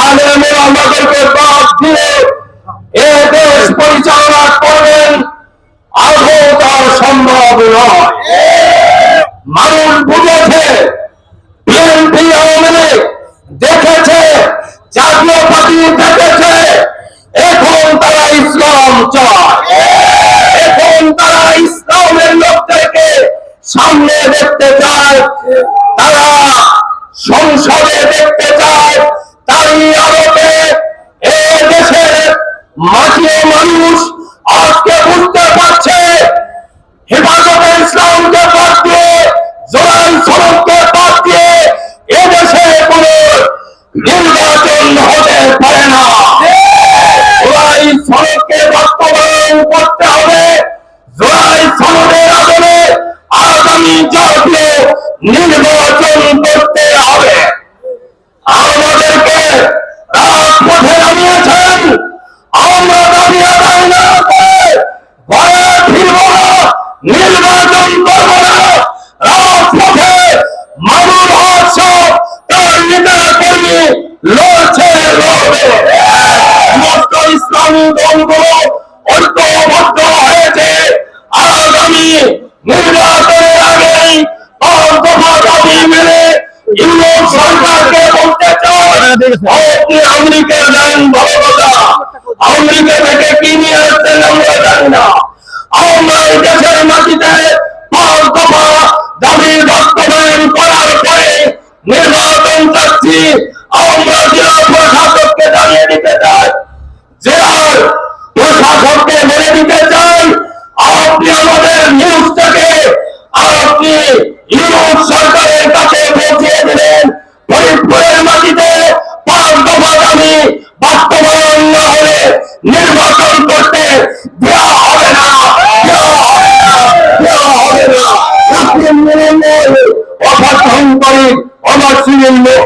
আলেমে আমাদেরকে এ দেশ পরিচালনা করবেন আদৌ তার সম্ভব নয়। মানুষ বুঝেছে, বিএনপি আওয়ামী দেখেছে জাতীয় পার্টি দেখেছে, এখন তারা ইসলাম চায়। এখন তারা ইসলামের লোকদেরকে সামনে দেখতে চায়, তারা সংসদে দেখতে মাটির মানুষ আজকে বুঝতে পারছে, হেফাজতে ইসলামকে বাদ দিয়ে, জোরাই সড়ককে বাদ দিয়ে এদেশে কোন নির্বাচন হতে পারে না। জোরাই সড়ককে বাস্তবায়ন করতে হবে, জোরাই আদলে আগামী জাতীয় নির্বাচন করতে হবে আমাদেরকে রাজপথে নামিয়েছেন আমরা দাবি আদায় না করে ঘরে ফিরব না নির্বাচন করব রাজপথে মামুন হক তার নেতা কর্মী লড়ছে সমস্ত ইসলামী দলগুলো ঐক্যবদ্ধ হয়েছে। আগামী নির্বাচনের আমেরিকা থেকে কি নিয়ে আসছেন আমরা জানি না। আমরা মাটিতে পাঁচ দফা দাবি করার পরে নির্বাচন চাচ্ছি। আমরা জেলা প্রশাসককে জানিয়ে দিতে চাই জেলার প্রশাসককে বলে দিতে চাই। আপনি আমাদের নিউজ থেকে আপনি ইউরোপ সরকারের কাছে পৌঁছে দিলেন। ফরিদপুরের মাটিতে পাঁচ দফা দাবি বাস্তবায়ন না হলে নির্বাচন করতে দেওয়া হবে না দেওয়া হবে না দেওয়া হবে না করেন আমার সিভিল লোক